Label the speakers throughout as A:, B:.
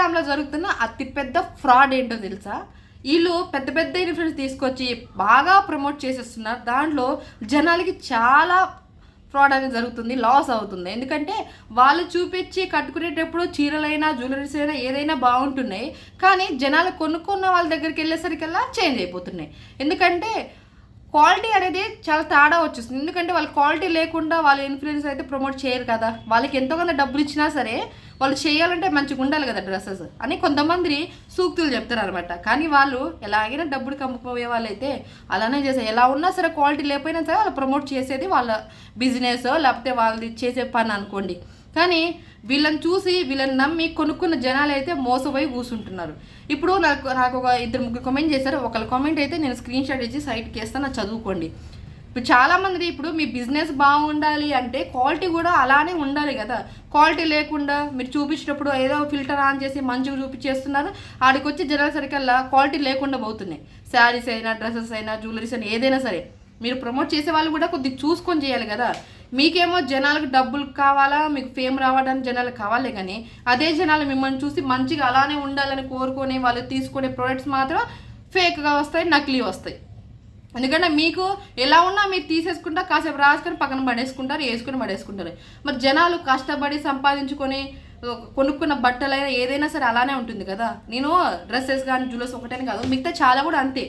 A: ఇన్స్టాగ్రామ్లో జరుగుతున్న అతి పెద్ద ఫ్రాడ్ ఏంటో తెలుసా? వీళ్ళు పెద్ద పెద్ద ఇన్ఫ్లుయెన్స్ తీసుకొచ్చి బాగా ప్రమోట్ చేసేస్తున్నారు. దాంట్లో జనాలకి చాలా ఫ్రాడ్ అనేది జరుగుతుంది లాస్ అవుతుంది. ఎందుకంటే వాళ్ళు చూపించి కట్టుకునేటప్పుడు చీరలైనా జ్యువెలరీస్ అయినా ఏదైనా బాగుంటున్నాయి. కానీ జనాలు కొనుక్కున్న వాళ్ళ దగ్గరికి వెళ్ళేసరికల్లా చేంజ్ అయిపోతున్నాయి. ఎందుకంటే క్వాలిటీ అనేది చాలా తేడా వచ్చేస్తుంది. ఎందుకంటే వాళ్ళ క్వాలిటీ లేకుండా వాళ్ళ ఇన్ఫ్లుయెన్స్ అయితే ప్రమోట్ చేయరు కదా. వాళ్ళకి ఎంతో కొంత డబ్బులు ఇచ్చినా సరే వాళ్ళు చేయాలంటే మంచిగా ఉండాలి కదా డ్రెస్సెస్ అని కొంతమంది సూక్తులు చెప్తారు అనమాట కానీ వాళ్ళు ఎలాగైనా డబ్బులు కమ్ముకోయే వాళ్ళైతే అలానే చేస్తారు ఎలా ఉన్నా సరే క్వాలిటీ లేకపోయినా సరే వాళ్ళు ప్రమోట్ చేసేది వాళ్ళ బిజినెస్ లేకపోతే వాళ్ళది చేసే పని అనుకోండి. కానీ వీళ్ళని చూసి వీళ్ళని నమ్మి కొనుక్కున్న జనాలు అయితే మోసపోయి కూర్చుంటున్నారు. ఇప్పుడు నాకు నాకు ఒక ఇద్దరు ముగ్గురు కామెంట్ చేశారు. ఒకళ్ళ కామెంట్ అయితే నేను స్క్రీన్ షాట్ ఇచ్చి సైట్కి వేస్తాను చదువుకోండి. ఇప్పుడు చాలామంది ఇప్పుడు మీ బిజినెస్ బాగుండాలి అంటే క్వాలిటీ కూడా అలానే ఉండాలి కదా. క్వాలిటీ లేకుండా మీరు చూపించేటప్పుడు ఏదో ఫిల్టర్ ఆన్ చేసి మంచిగా చూపించేస్తున్నారు. ఆడికి వచ్చి జనాల సరికల్లా క్వాలిటీ లేకుండా పోతున్నాయి. శారీస్ అయినా డ్రెస్సెస్ అయినా జ్యువెలరీస్ అయినా ఏదైనా సరే. మీరు ప్రమోట్ చేసే వాళ్ళు కూడా కొద్దిగా చూసుకొని చేయాలి కదా. మీకేమో జనాలకు డబ్బులు కావాలా మీకు ఫేమ్ రావడానికి జనాలు కావాలి కానీ అదే జనాలు మిమ్మల్ని చూసి మంచిగా అలానే ఉండాలని కోరుకొని వాళ్ళు తీసుకునే ప్రోడక్ట్స్ మాత్రం ఫేక్గా వస్తాయి నకిలీ వస్తాయి. ఎందుకంటే మీకు ఎలా ఉన్నా మీరు తీసేసుకుంటా కాసేపు రాసుకొని పక్కన పడేసుకుంటారు వేసుకొని పడేసుకుంటారు. మరి జనాలు కష్టపడి సంపాదించుకొని కొనుక్కున్న బట్టలైనా ఏదైనా సరే అలానే ఉంటుంది కదా. నేను డ్రెస్సెస్ కానీ జ్యువెలర్స్ ఒకటేనే కాదు మిగతా చాలా కూడా అంతే.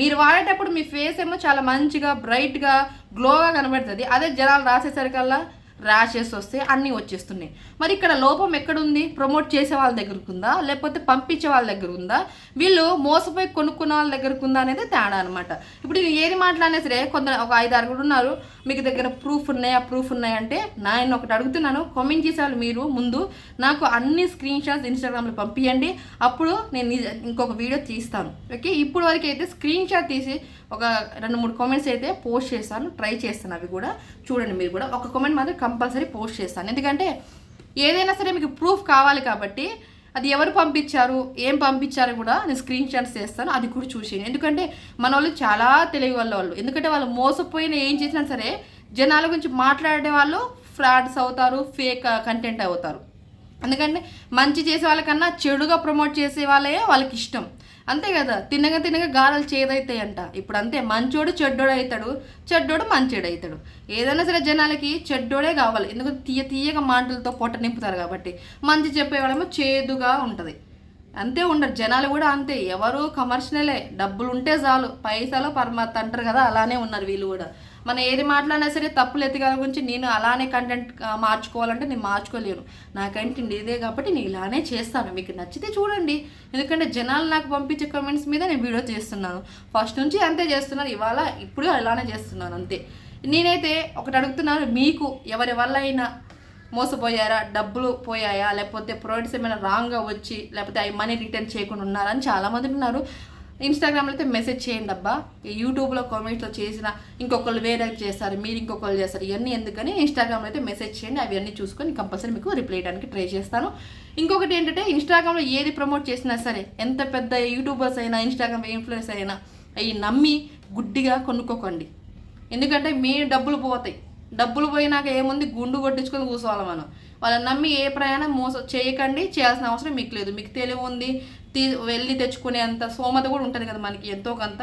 A: మీరు వాడేటప్పుడు మీ ఫేస్ ఏమో చాలా మంచిగా బ్రైట్గా గ్లోగా కనబడుతుంది. అదే జనాలు రాసేసరికల్లా ర్యాషెస్ వస్తే అన్నీ వచ్చేస్తున్నాయి. మరి ఇక్కడ లోపం ఎక్కడుంది? ప్రమోట్ చేసే వాళ్ళ దగ్గరకు ఉందా? లేకపోతే పంపించే వాళ్ళ దగ్గర ఉందా? వీళ్ళు మోసపోయి కొనుక్కున్న వాళ్ళ దగ్గరకు ఉందా అనేది తేడా అనమాట ఇప్పుడు నేను ఏది మాట్లాడినా సరే కొంత ఒక ఐదు ఆరుగురు ఉన్నారు. మీకు దగ్గర ప్రూఫ్ ఉన్నాయా? ప్రూఫ్ ఉన్నాయంటే నేను ఒకటి అడుగుతున్నాను. కామెంట్ చేసేవాళ్ళు మీరు ముందు. నాకు అన్ని స్క్రీన్ షాట్స్ ఇన్స్టాగ్రామ్లో పంపించండి అప్పుడు నేను ఇంకొక వీడియో తీస్తాను. ఓకే ఇప్పుడు వరకు అయితే స్క్రీన్ షాట్ తీసి ఒక రెండు మూడు కామెంట్స్ అయితే పోస్ట్ చేస్తాను. ట్రై చేస్తాను అవి కూడా. చూడండి మీరు కూడా. ఒక కామెంట్ మాత్రం కంపల్సరీ పోస్ట్ చేస్తాను. ఎందుకంటే ఏదైనా సరే మీకు ప్రూఫ్ కావాలి కాబట్టి అది ఎవరు పంపించారు? ఏం పంపించారు కూడా నేను స్క్రీన్ షాట్స్ చేస్తాను. అది కూడా చూసేయండి. ఎందుకంటే మన వాళ్ళు చాలా తెలివి వాళ్ళ వాళ్ళు ఎందుకంటే వాళ్ళు మోసపోయిన ఏం చేసినా సరే జనాల గురించి మాట్లాడే వాళ్ళు ఫ్రాడ్స్ అవుతారు ఫేక్ కంటెంట్ అవుతారు. ఎందుకంటే మంచి చేసే వాళ్ళకన్నా చెడుగా ప్రమోట్ చేసే వాళ్ళే వాళ్ళకి ఇష్టం. అంతే కదా తినగా తినగా గారాలు చేదవుతాయి అంట ఇప్పుడు అంతే మంచోడు చెడ్డోడు అవుతాడు చెడ్డోడు మంచోడు అవుతాడు ఏదైనా సరే జనాలకి చెడ్డోడే కావాలి. ఎందుకంటే తీయ తీయగా మాటలతో పొట్ట నింపుతారు కాబట్టి మంచి చెప్పేవాళ్ళేమో చేదుగా ఉంటుంది. అంతే ఉండరు. జనాలు కూడా అంతే. ఎవరు కమర్షియలే డబ్బులు ఉంటే చాలు. పైసలు పరమాత్ అంటారు కదా అలానే ఉన్నారు వీళ్ళు కూడా. మనం ఏది మాట్లాడినా సరే తప్పులు ఎత్తిగల గురించి నేను అలానే కంటెంట్ మార్చుకోవాలంటే నేను మార్చుకోలేను. నా కంటెంట్ ఇదే కాబట్టి నేను ఇలానే చేస్తాను. మీకు నచ్చితే చూడండి. ఎందుకంటే జనాలు నాకు పంపించే కామెంట్స్ మీద నేను వీడియో చేస్తున్నాను. ఫస్ట్ నుంచి అంతే చేస్తున్నాను ఇవాళ ఇప్పుడు అలానే చేస్తున్నాను. అంతే. నేనైతే ఒకటి అడుగుతున్నాను. మీకు ఎవరి వల్ల అయినా మోసపోయారా? డబ్బులు పోయాయా? లేకపోతే ప్రోడక్ట్స్ ఏమైనా రాంగ్గా వచ్చి లేకపోతే అవి మనీ రిటర్న్ చేయకుండా ఉన్నారని చాలామంది ఉన్నారు. ఇన్స్టాగ్రామ్లో అయితే మెసేజ్ చేయండి అబ్బా. యూట్యూబ్లో కామెంట్స్లో చేసిన ఇంకొకళ్ళు వేరే చేస్తారు మీరు ఇంకొకళ్ళు చేస్తారు ఇవన్నీ ఎందుకని ఇన్స్టాగ్రామ్లో అయితే మెసేజ్ చేయండి. అవన్నీ చూసుకొని కంపల్సరీ మీకు రిప్లై చేయడానికి ట్రై చేస్తాను. ఇంకొకటి ఏంటంటే ఇన్స్టాగ్రామ్లో ఏది ప్రమోట్ చేసినా సరే ఎంత పెద్ద యూట్యూబర్స్ అయినా ఇన్స్టాగ్రామ్ ఇన్ఫ్లుయెన్స్ అయినా అవి నమ్మి గుడ్డిగా కొనుక్కోకండి. ఎందుకంటే మీ డబ్బులు పోతాయి. డబ్బులు పోయినాక ఏముంది? గుండు కొట్టించుకొని కూర్చోవాలి మనం. వాళ్ళని నమ్మి ఏ ప్రయాణం మోస చేయకండి చేయాల్సిన అవసరం మీకు లేదు. మీకు తెలివి ఉంది తీ వెళ్ళి తెచ్చుకునే అంత సోమత కూడా ఉంటుంది కదా మనకి ఎంతో కొంత.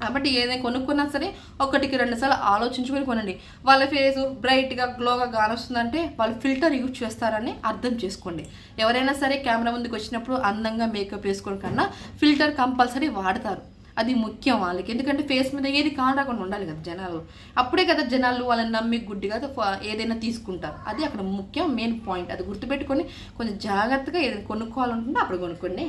A: కాబట్టి ఏదైనా కొనుక్కున్నా సరే ఒకటికి రెండు సార్లు ఆలోచించుకొని కొనండి. వాళ్ళ ఫేస్ బ్రైట్గా గ్లోగా కానొస్తుందంటే వాళ్ళు ఫిల్టర్ యూజ్ చేస్తారని అర్థం చేసుకోండి. ఎవరైనా సరే కెమెరా ముందుకు వచ్చినప్పుడు అందంగా మేకప్ వేసుకోవడం కన్నా ఫిల్టర్ కంపల్సరీ వాడతారు. అది ముఖ్యం వాళ్ళకి. ఎందుకంటే ఫేస్ మీద ఏది కానరాకుండా ఉండాలి కదా జనాలు. అప్పుడే కదా జనాలు వాళ్ళని నమ్మి గుడ్డిగా ఏదైనా తీసుకుంటారు. అది అక్కడ ముఖ్యం మెయిన్ పాయింట్ అది గుర్తుపెట్టుకొని కొంచెం జాగ్రత్తగా ఏదైనా కొనుక్కోవాలనుకుంటే అప్పుడు కొనుక్కోండి.